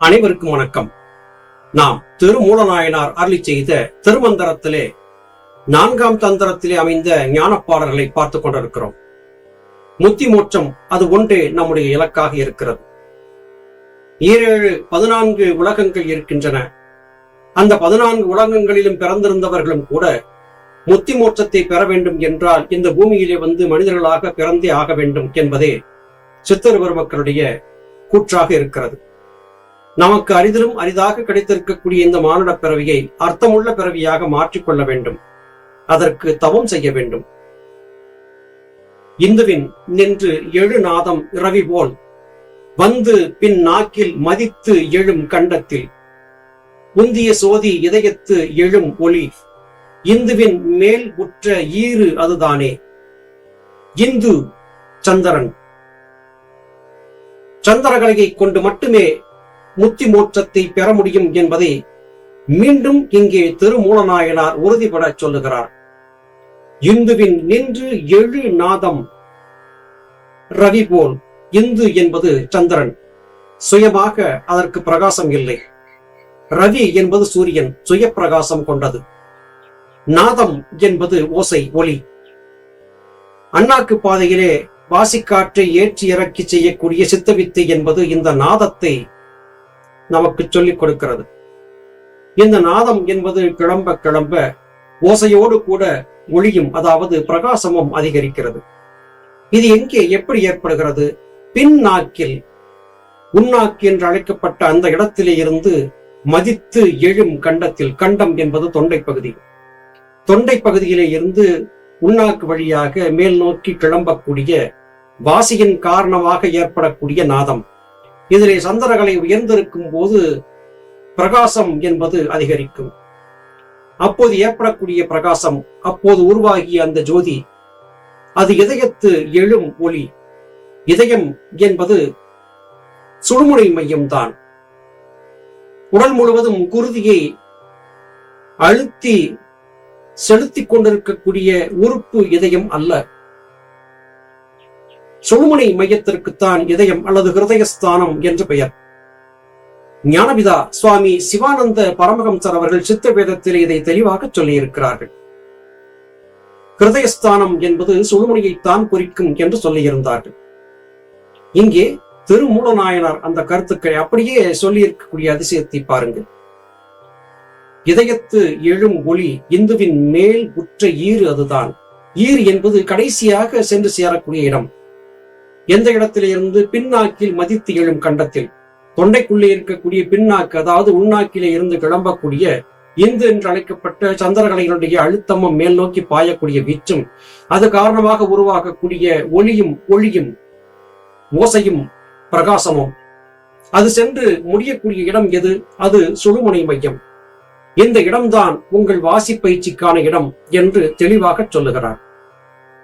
அனைவருக்கும் வணக்கம். நாம் திருமூலநாயனார் அருளி செய்த திருமந்திரத்திலே நான்காம் தந்திரத்திலே அமைந்த ஞானப்பாடல்களை பார்த்து கொண்டிருக்கிறோம். முத்தி மோட்சம் அது ஒன்றே நம்முடைய இலக்காக இருக்கிறது. ஈரேழு பதினான்கு உலகங்கள் இருக்கின்றன. அந்த பதினான்கு உலகங்களிலும் பிறந்திருந்தவர்களும் கூட முத்தி மோட்சத்தை பெற வேண்டும் என்றால் இந்த பூமியிலே வந்து மனிதர்களாக பிறந்தே ஆக வேண்டும் என்பதே சித்தர் பெருமக்களுடைய கூற்றாக இருக்கிறது. நமக்கு அரிதிலும் அரிதாக கிடைத்திருக்கக்கூடிய இந்த மானுட பிறவியை அர்த்தமுள்ள பிறவியாக மாற்றிக்கொள்ள வேண்டும். அதற்கு தவம் செய்ய வேண்டும். இந்துவின் நின்று எழு நாதம் இரவி போல் வந்து பின் நாக்கில் மதித்து எழும் கண்டத்தில். உந்திய சோதி இதயத்து எழும் ஒளி. இந்துவின் மேல் உற்ற ஈறு அதுதானே. இந்து சந்திரன். சந்திரகலையை கொண்டு மட்டுமே முத்தி மோற்றத்தை பெற முடியும் என்பதை மீண்டும் இங்கே திருமூலநாயனார் உறுதிபட சொல்லுகிறார். இந்துவின் நின்று எழு நாதம் ரவி போல் இந்து என்பது சந்திரன். சுயமாக அதற்கு பிரகாசம் இல்லை. ரவி என்பது சூரியன் சுய பிரகாசம் கொண்டது. நாதம் என்பது ஓசை ஒளி. அண்ணாக்கு பாதையிலே வாசிக்காற்றை ஏற்றி இறக்கி செய்யக்கூடிய சித்தவித்தை என்பது இந்த நாதத்தை நமக்கு சொல்லிக் கொடுக்கிறது. இந்த நாதம் என்பது கிளம்ப கிளம்ப ஓசையோடு கூட ஒளியும் அதாவது பிரகாசமும் அதிகரிக்கிறது. இது எங்கே எப்படி ஏற்படுகிறது? பின் நாக்கில் உன்னாக்கு என்று அழைக்கப்பட்ட அந்த இடத்திலே இருந்து மதித்து எழும் கண்டத்தில். கண்டம் என்பது தொண்டை பகுதி. தொண்டை பகுதியிலே இருந்து உண்ணாக்கு வழியாக மேல் நோக்கி கிளம்பக்கூடிய வாசியின் காரணமாக ஏற்படக்கூடிய நாதம். இதிலே சந்திரகலை உயர்ந்திருக்கும் போது பிரகாசம் என்பது அதிகரிக்கும். அப்போது ஏற்படக்கூடிய பிரகாசம் அப்போது உருவாகிய அந்த ஜோதி அது இதயத்து எழும் ஒளி. இதயம் என்பது சுடுமுனை மையம்தான். உடல் முழுவதும் குருதியை அழுத்தி செலுத்திக் கொண்டிருக்கக்கூடிய உறுப்பு இதயம் அல்ல. சுழுமுனை மையத்திற்குத்தான் இதயம் அல்லது ஹிருதயஸ்தானம் என்று பெயர். ஞானபிதா சுவாமி சிவானந்த பரமஹம்சர் அவர்கள் சித்த வேதத்தில் இதை தெளிவாக சொல்லியிருக்கிறார்கள். ஹிருதயஸ்தானம் என்பது சுழுமுனையைத்தான் குறிக்கும் என்று சொல்லியிருந்தார்கள். இங்கே திருமூலநாயனார் அந்த கருத்துக்களை அப்படியே சொல்லியிருக்கக்கூடிய அதிசயத்தை பாருங்கள். இதயத்து எழும் ஒளி இந்துவின் மேல் உற்ற ஈறு அதுதான். ஈறு என்பது கடைசியாக சென்று சேரக்கூடிய இடம். எந்த இடத்திலிருந்து பின்னாக்கில் மதித்து எழும் கண்டத்தில்? தொண்டைக்குள்ளே இருக்கக்கூடிய பின்னாக்கு அதாவது உள்நாக்கிலே இருந்து கிளம்பக்கூடிய இந்து என்று அழைக்கப்பட்ட சந்திரகலைகளுடைய அழுத்தமும் மேல் நோக்கி பாயக்கூடிய வீச்சும் அது காரணமாக உருவாகக்கூடிய ஒளியும் ஒளியும் ஓசையும் பிரகாசமும். அது சென்று முடியக்கூடிய இடம் எது? அது சுழுமுனை மையம். இந்த இடம்தான் உங்கள் வாசி பயிற்சிக்கான இடம் என்று தெளிவாக சொல்லுகிறார்.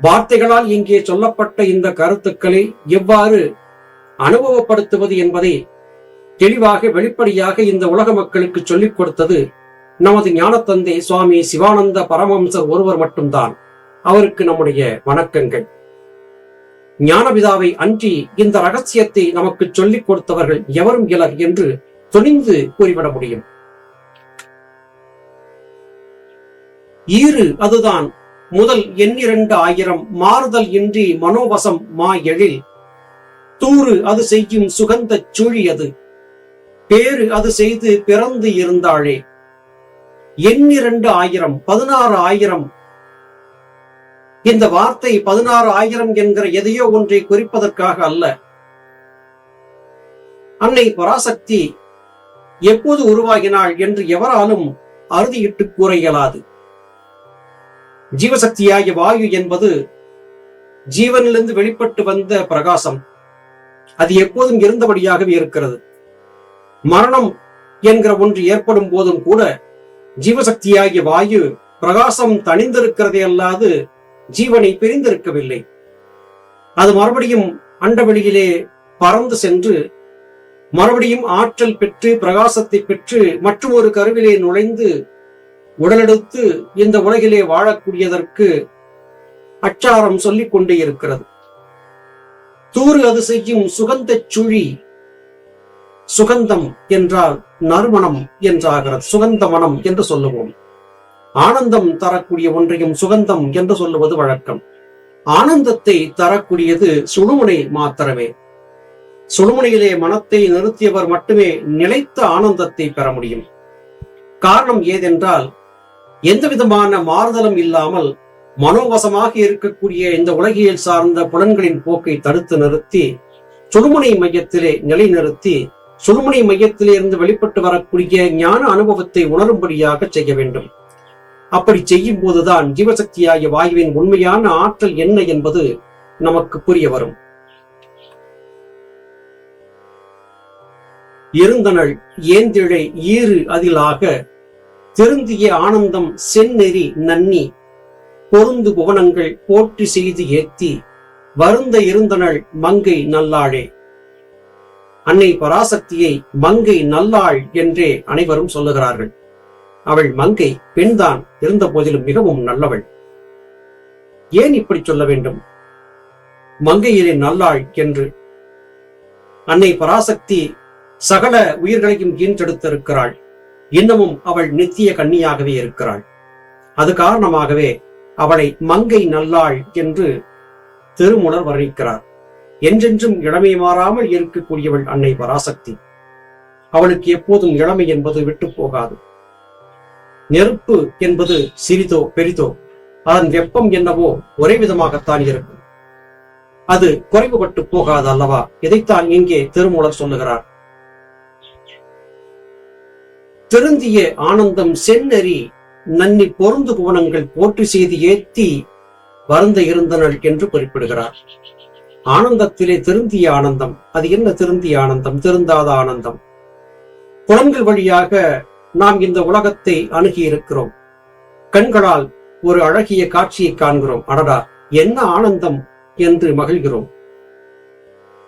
வார்த்தைகளால் இங்கே சொல்லப்பட்ட இந்த கருத்துக்களை எவ்வாறு அனுபவப்படுத்துவது என்பதை தெளிவாக வெளிப்படையாக இந்த உலக மக்களுக்கு சொல்லிக் கொடுத்தது நமது ஞானத்தந்தை சுவாமி சிவானந்த பரமம்சர் ஒருவர் மட்டும்தான். அவருக்கு நம்முடைய வணக்கங்கள். ஞானபிதாவை அன்றி இந்த ரகசியத்தை நமக்கு சொல்லிக் கொடுத்தவர்கள் எவரும் இலர் என்று துணிந்து கூறிவிட முடியும். ஈறு அதுதான். முதல் எண்ணிரண்டு ஆயிரம் மாறுதல் இன்றி மனோவசம் மா எழில் தூறு அது செய்யும் சுகந்த சுழி அது. பேரு அது செய்து பிறந்து இருந்தாளே. எண்ணிரண்டு ஆயிரம் பதினாறு ஆயிரம். இந்த வார்த்தை பதினாறு ஆயிரம் என்கிற எதையோ ஒன்றை குறிப்பதற்காக அல்ல. அன்னை பராசக்தி எப்போது உருவாகினாள்? என்று எவராலும் அறுதியிட்டு கூற இயலாது. ஜீவசக்தியாகிய வாயு என்பது ஜீவனிலிருந்து வெளிப்பட்டு வந்த பிரகாசம். அது எப்போதும் இருந்தபடியாகவே இருக்கிறது. மரணம் என்கிற ஒன்று ஏற்படும் போதும் கூட ஜீவசக்தியாகிய வாயு பிரகாசம் தணிந்திருக்கிறதே அல்லாது ஜீவனை பிரிந்திருக்கவில்லை. அது மறுபடியும் அண்டவெளியிலே பறந்து சென்று மறுபடியும் ஆற்றல் பெற்று பிரகாசத்தை பெற்று மற்றும் ஒரு கருவிலே நுழைந்து உடலெடுத்து இந்த உலகிலே வாழக்கூடியதற்கு அச்சாரம் சொல்லிக் கொண்டே இருக்கிறது. தூறு அது செய்யும் சுகந்த சுழி சுகந்தம் என்றால் நறுமணம் என்றாகிறது. சுகந்த மனம் என்று சொல்லுவோம். ஆனந்தம் தரக்கூடிய ஒன்றையும் சுகந்தம் என்று சொல்லுவது வழக்கம். ஆனந்தத்தை தரக்கூடியது சுழுமுனை மாத்திரமே. சுழுமுனையிலே மனத்தை நிறுத்தியவர் மட்டுமே நிலைத்த ஆனந்தத்தை பெற முடியும். காரணம் ஏதென்றால் எந்த விதமான மாறுதலும் இல்லாமல் மனோவசமாக இருக்கக்கூடிய இந்த உலகியல் சார்ந்த புலன்களின் போக்கை தடுத்து நிறுத்தி சுடுமுனை மையத்திலே நிலைநிறுத்தி நிறுத்தி சுடுமுனை மையத்திலிருந்து வெளிப்பட்டு வரக்கூடிய ஞான அனுபவத்தை உணரும்படியாக செய்ய வேண்டும். அப்படி செய்யும் போதுதான் ஜீவசக்தியாகிய வாயுவின் உண்மையான ஆற்றல் என்ன என்பது நமக்கு புரிய வரும். இருந்தனள் ஏந்திழை ஈறு அதிலாக திருந்திய ஆனந்தம் செந்நெறி நன்னி. பொருந்து புவனங்கள் போற்றி செய்து ஏத்தி வருந்த இருந்தனள் மங்கை நல்லாளே. அன்னை பராசக்தியை மங்கை நல்லாள் என்றே அனைவரும் சொல்லுகிறார்கள். அவள் மங்கை பெண்தான் இருந்த போதிலும் மிகவும் நல்லவள். ஏன் இப்படி சொல்ல வேண்டும்? மங்கையிலே நல்லாள் என்று. அன்னை பராசக்தி சகல உயிர்களையும் ஈன்றெடுத்திருக்கிறாள். இன்னமும் அவள் நித்திய கன்னியாகவே இருக்கிறாள். அது காரணமாகவே அவளை மங்கை நல்லாள் என்று திருமுலர் வர்ணிக்கிறார். என்றென்றும் இளமை மாறாமல் இருக்கக்கூடியவள் அன்னை பராசக்தி. அவளுக்கு எப்போதும் இளமை என்பது விட்டு போகாது. நெருப்பு என்பது சிறிதோ பெரிதோ அதன் வெப்பம் என்னவோ ஒரே விதமாகத்தான் இருக்கும். அது குறைவுபட்டு போகாது அல்லவா? இதைத்தான் இங்கே திருமூலர் சொல்லுகிறார். திருந்திய ஆனந்தம் செந்நெறி நன்னி பொருந்து புவனங்கள் போற்றி செய்து ஏத்தி வருந்த இருந்தனள் என்று குறிப்பிடுகிறார். ஆனந்தத்திலே திருந்திய ஆனந்தம். அது என்ன திருந்திய ஆனந்தம்? திருந்தாத ஆனந்தம். புலன்கள் வழியாக நாம் இந்த உலகத்தை அணுகி இருக்கிறோம். கண்களால் ஒரு அழகிய காட்சியை காண்கிறோம். அடடா என்ன ஆனந்தம் என்று மகிழ்கிறோம்.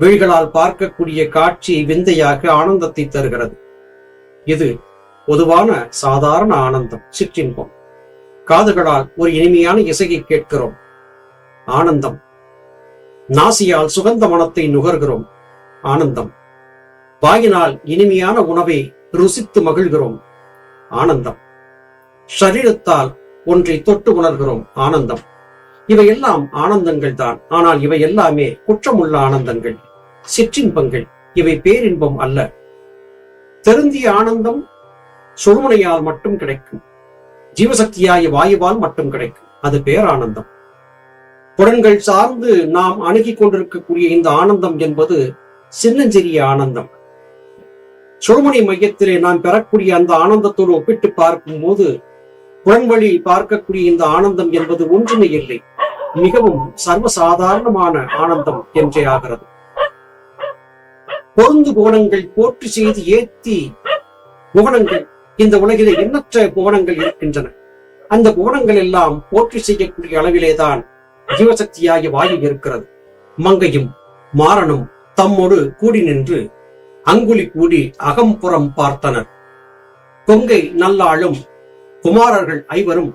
விழிகளால் பார்க்கக்கூடிய காட்சி விந்தையாக ஆனந்தத்தை தருகிறது. இது பொதுவான சாதாரண ஆனந்தம் சிற்றின்பம். காதுகளால் ஒரு இனிமையான இசையை கேட்கிறோம். ஆனந்தம். நாசியால் சுகந்த மனத்தை நுகர்கிறோம். ஆனந்தம். வாயினால் இனிமையான உணவை ருசித்து மகிழ்கிறோம். ஆனந்தம். ஷரீரத்தால் ஒன்றை தொட்டு உணர்கிறோம். ஆனந்தம். இவையெல்லாம் ஆனந்தங்கள் தான் ஆனால் இவை எல்லாமே குற்றமுள்ள ஆனந்தங்கள் சிற்றின்பங்கள். இவை பேரின்பம் அல்ல. திருந்திய ஆனந்தம் சுழுமுனையால் மட்டும் கிடைக்கும். ஜீவசக்தியாய வாயுவால் மட்டும் கிடைக்கும். அது பேரானந்தம். புலன்கள் சார்ந்து நாம் அணுகிக் கொண்டிருக்கக்கூடிய இந்த ஆனந்தம் என்பது சின்னஞ்சிறிய ஆனந்தம். சுழுமுனை மையத்திலே நாம் பெறக்கூடிய அந்த ஆனந்தத்தோடு ஒப்பிட்டு பார்க்கும் போது புலன்வழி பார்க்கக்கூடிய இந்த ஆனந்தம் என்பது ஒன்றுமே இல்லை. மிகவும் சர்வசாதாரணமான ஆனந்தம் என்றே ஆகிறது. பொருந்து கோணங்கள் போற்றி செய்து ஏத்தி கோணங்கள் இந்த உலகிலே எண்ணற்ற புவனங்கள் இருக்கின்றன. அந்த புவனங்கள் எல்லாம் போற்றி செய்யக்கூடிய அளவிலேதான் ஜீவசக்தியாகிய வாயு இருக்கிறது. மங்கையும் மாறனும் தம்மோடு கூடி நின்று அங்குலி கூடி அகம்புறம் பார்த்தனர். கொங்கை நல்லாளும் குமாரர்கள் ஐவரும்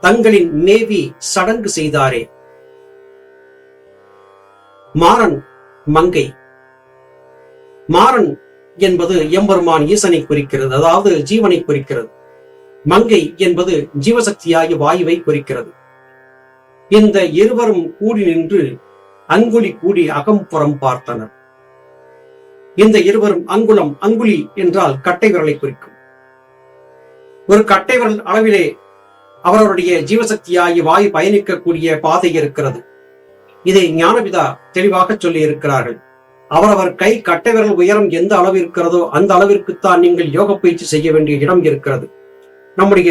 தங்களின் மேவி சடங்கு செய்தாரே. மாறன் மங்கை. மாறன் என்பது எம்பெருமான் ஈசனை குறிக்கிறது அதாவது ஜீவனை குறிக்கிறது. மங்கை என்பது ஜீவசக்தியாகிய வாயுவை குறிக்கிறது. இந்த இருவரும் கூடி நின்று அங்குலி கூடி அகம்புறம் பார்த்தனர். இந்த இருவரும் அங்குலம் அங்குலி என்றால் கட்டை விரலை குறிக்கும். ஒரு கட்டை விரல் அளவிலே அவரவருடைய ஜீவசக்தியாகி வாயு பயணிக்கக்கூடிய பாதை இருக்கிறது. இதை ஞானபிதா தெளிவாக சொல்லி இருக்கிறார்கள் அவரவர் கை கட்டை விரல் உயரம் எந்த அளவு இருக்கிறதோ அந்த அளவிற்குத்தான் நீங்கள் யோக பயிற்சி செய்ய வேண்டிய இடம் இருக்கிறது. நம்முடைய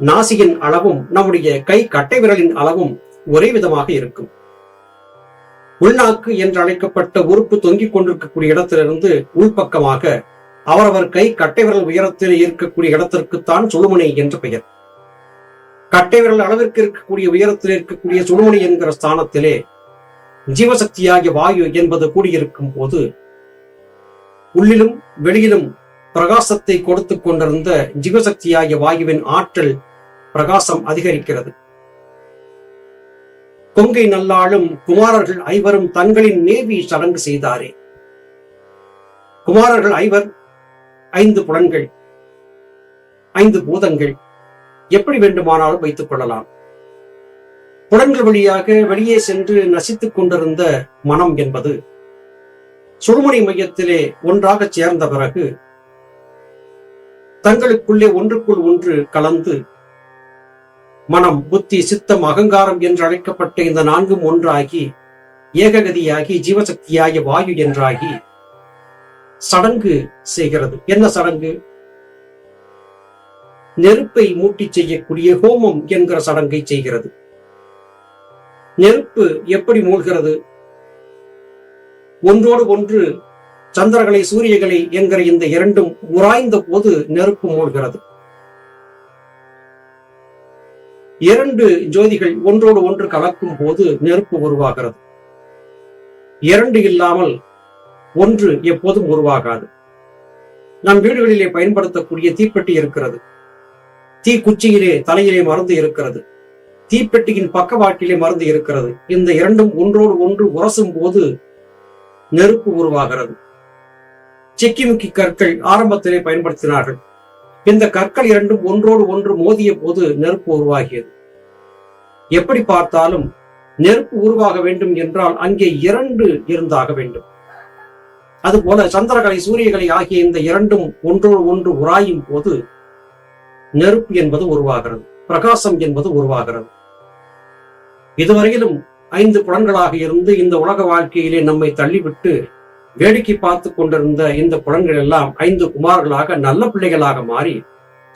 நாசியின் அளவும் நம்முடைய கை கட்டை விரலின் அளவும் ஒரே விதமாக இருக்கும். உள்நாக்கு என்று அழைக்கப்பட்ட உறுப்பு தொங்கிக் கொண்டிருக்கக்கூடிய இடத்திலிருந்து உள்பக்கமாக அவரவர் கை கட்டை விரல் உயரத்தில் இருக்கக்கூடிய இடத்திற்குத்தான் சுழுமுனை என்று பெயர். கட்டை விரல் அளவிற்கு இருக்கக்கூடிய உயரத்தில் இருக்கக்கூடிய சுழுமுனை என்கிற ஸ்தானத்திலே ஜீவசக்தியாகிய வாயு என்பது கூடியிருக்கும் போது உள்ளிலும் வெளியிலும் பிரகாசத்தை கொடுத்து கொண்டிருந்த ஜீவசக்தியாகிய வாயுவின் ஆற்றல் பிரகாசம் அதிகரிக்கிறது. கொங்கை நல்லாளும் குமாரர்கள் ஐவரும் தங்களின் நேவி சடங்கு செய்தாரே. குமாரர்கள் ஐவர் ஐந்து புலன்கள் ஐந்து பூதங்கள் எப்படி வேண்டுமானாலும் வைத்துக் கொள்ளலாம். புலன்கள் வழியாக வெளியே சென்று நசித்துக் கொண்டிருந்த மனம் என்பது சுடுமணி மையத்திலே ஒன்றாக சேர்ந்த பிறகு தங்களுக்குள்ளே ஒன்றுக்குள் ஒன்று கலந்து மனம் புத்தி சித்தம் அகங்காரம் என்று அழைக்கப்பட்ட இந்த நான்கும் ஒன்றாகி ஏககதியாகி ஜீவசக்தியாகிய வாயு என்றாகி சடங்கு செய்கிறது. என்ன சடங்கு? நெருப்பை மூட்டி செய்யக்கூடிய ஹோமம் என்கிற சடங்கை செய்கிறது. நெருப்பு எப்படி மூழ்கிறது? ஒன்றோடு ஒன்று சந்திரகளை சூரியகளை என்கிற இந்த இரண்டும் உராய்ந்த போது நெருப்பு மூழ்கிறது. இரண்டு ஜோதிகள் ஒன்றோடு ஒன்று கலக்கும் போது நெருப்பு உருவாகிறது. இரண்டு இல்லாமல் ஒன்று எப்போதும் உருவாகாது. நம் வீடுகளிலே பயன்படுத்தக்கூடிய தீப்பெட்டி இருக்கிறது. தீக்குச்சியிலே தலையிலே மறந்து இருக்கிறது. தீப்பெட்டியின் பக்கவாட்டிலே மருந்து இருக்கிறது. இந்த இரண்டும் ஒன்றோடு ஒன்று உரசும் போது நெருப்பு உருவாகிறது. சிக்கிமுக்கி கற்கள் ஆரம்பத்திலே பயன்படுத்தினார்கள். இந்த கற்கள் இரண்டும் ஒன்றோடு ஒன்று மோதிய போது நெருப்பு உருவாகியது. எப்படி பார்த்தாலும் நெருப்பு உருவாக வேண்டும் என்றால் அங்கே இரண்டு இருந்தாக வேண்டும். அதுபோல சந்திரகலை சூரியகலை ஆகிய இந்த இரண்டும் ஒன்றோடு ஒன்று உராயும் போது நெருப்பு என்பது உருவாகிறது. பிரகாசம் என்பது உருவாகிறது. இதுவரையிலும் ஐந்து புலன்களாக இருந்து இந்த உலக வாழ்க்கையிலே நம்மை தள்ளிவிட்டு வேடிக்கை பார்த்து கொண்டிருந்த இந்த புலன்கள் எல்லாம் ஐந்து குமார்களாக நல்ல பிள்ளைகளாக மாறி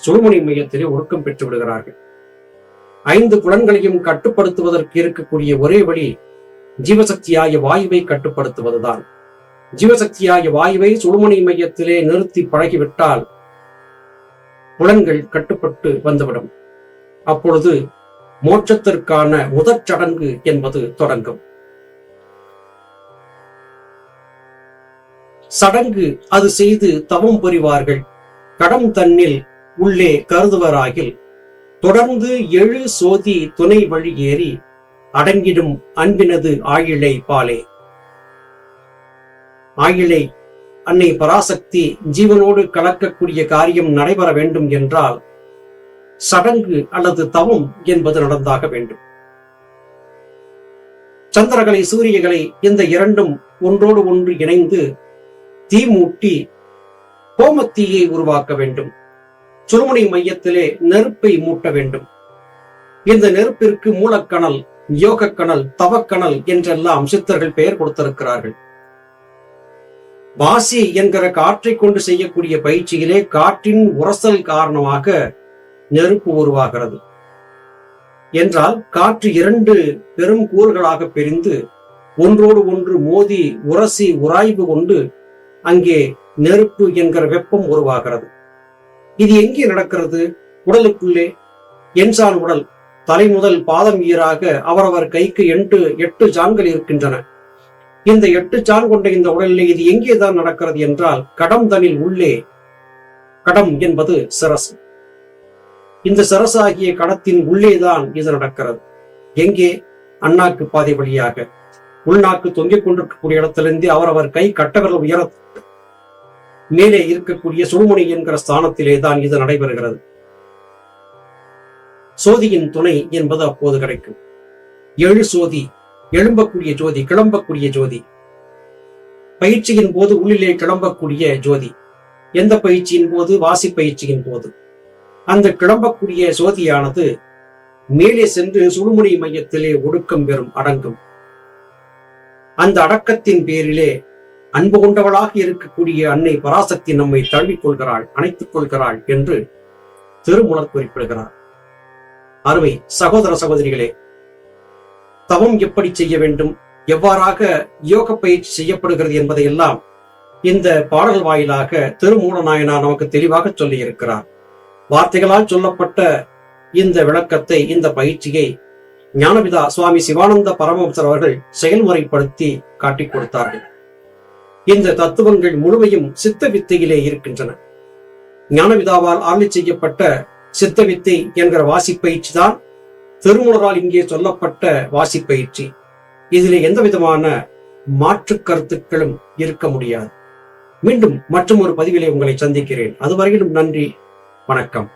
சுழுமணி மையத்திலே ஒடுக்கம் பெற்று விடுகிறார்கள். ஐந்து புலன்களையும் கட்டுப்படுத்துவதற்கு இருக்கக்கூடிய ஒரே வழி ஜீவசக்தியாகிய வாயுவை கட்டுப்படுத்துவதுதான். ஜீவசக்தியாகிய வாயுவை சுழுமணி மையத்திலே நிறுத்தி பழகிவிட்டால் புலன்கள் கட்டுப்பட்டு வந்துவிடும். அப்பொழுது மோட்சத்திற்கான முதற் சடங்கு என்பது தொடங்கும். சடங்கு அது செய்து தவம் புரிவார்கள். கடம் தன்னில் உள்ளே கருதுவராகில் தொடர்ந்து எழு சோதி துணை வழி ஏறி அடங்கிடும் அன்பினது ஆயிழை பாலே. ஆயிழை அன்னை பராசக்தி ஜீவனோடு கலக்கக்கூடிய காரியம் நடைபெற வேண்டும் என்றால் சடங்கு அல்லது தவம் என்பது நடந்தாக வேண்டும். சந்திரகலை சூரியகலை இந்த இரண்டும் ஒன்றோடு ஒன்று இணைந்து தீ மூட்டி கோமத்தீயை உருவாக்க வேண்டும். சுருமுனை மையத்திலே நெருப்பை மூட்ட வேண்டும். இந்த நெருப்பிற்கு மூலக்கணல் யோகக்கணல் தவக்கணல் என்றெல்லாம் சித்தர்கள் பெயர் கொடுத்திருக்கிறார்கள். வாசி என்கிற காற்றை கொண்டு செய்யக்கூடிய பயிற்சியிலே காற்றின் உரசல் காரணமாக நெருப்பு உருவாகிறது. என்றால் காற்று இரண்டு பெரும் கூறுகளாக பிரிந்து ஒன்றோடு ஒன்று மோதி உரசி உராய்வு கொண்டு அங்கே நெருப்பு என்கிற வெப்பம் உருவாகிறது. இது எங்கே நடக்கிறது? உடலுக்குள்ளே. என்சான் உடல். தலை முதல் பாதம் ஈராக அவரவர் கைக்கு எட்டு எட்டு ஜான்கள் இருக்கின்றன. இந்த எட்டு ஜான் கொண்ட இந்த உடலிலே இது எங்கே தான் நடக்கிறது என்றால் கடம் தனில் உள்ளே. கடம் என்பது சிரசு இந்த சரசாகிய கடத்தின் உள்ளேதான் இது நடக்கிறது. எங்கே? அண்ணாக்கு பாதை வழியாக. உள்நாக்கு தொங்கிக் கொண்டிருக்கக்கூடிய இடத்திலிருந்து அவரவர் கை கட்டவர்கள் உயர மேலே இருக்கக்கூடிய சுடுமுனை என்கிற ஸ்தானத்திலே தான் இது நடைபெறுகிறது. சோதியின் துணை என்பது அப்போது கிடைக்கும். எழு சோதி எழும்பக்கூடிய ஜோதி கிளம்பக்கூடிய ஜோதி. பயிற்சியின் போது உள்ளிலே கிளம்பக்கூடிய ஜோதி. எந்த பயிற்சியின் போது? வாசி பயிற்சியின் போது. அந்த கிளம்பக்கூடிய சோதியானது மேலே சென்று சுடுமுனை மையத்திலே ஒடுக்கம் பெறும் அடங்கும். அந்த அடக்கத்தின் பேரிலே அன்பு கொண்டவளாக இருக்கக்கூடிய அன்னை பராசக்தி நம்மை தழுவிக் கொள்கிறாள் அணைத்துக் கொள்கிறாள் என்று திருமுலர் குறிப்பிடுகிறார். அருமை சகோதர சகோதரிகளே தவம் எப்படி செய்ய வேண்டும் எவ்வாறாக யோக பயிற்சி செய்யப்படுகிறது என்பதையெல்லாம் இந்த பாடல் வாயிலாக திருமூலநாயனா நமக்கு தெளிவாக சொல்லி இருக்கிறார் வார்த்தைகளால் சொல்லப்பட்ட இந்த விளக்கத்தை இந்த பயிற்சியை ஞானபிதா சுவாமி சிவானந்த பரமஹம்சர் அவர்கள் செயல்முறைப்படுத்தி காட்டிக் கொடுத்தார்கள். இந்த தத்துவங்கள் முழுமையும் சித்த வித்தையிலே இருக்கின்றன. ஞானபிதாவால் ஆளி செய்யப்பட்ட சித்த வித்தை என்கிற வாசிப்பயிற்சி தான் திருமுலரால் இங்கே சொல்லப்பட்ட வாசிப்பயிற்சி இதில் எந்த விதமான மாற்று கருத்துக்களும் இருக்க முடியாது. மீண்டும் மற்றும் ஒரு பதிவிலே உங்களை சந்திக்கிறேன். அதுவரையிலும் நன்றி. வணக்கம்.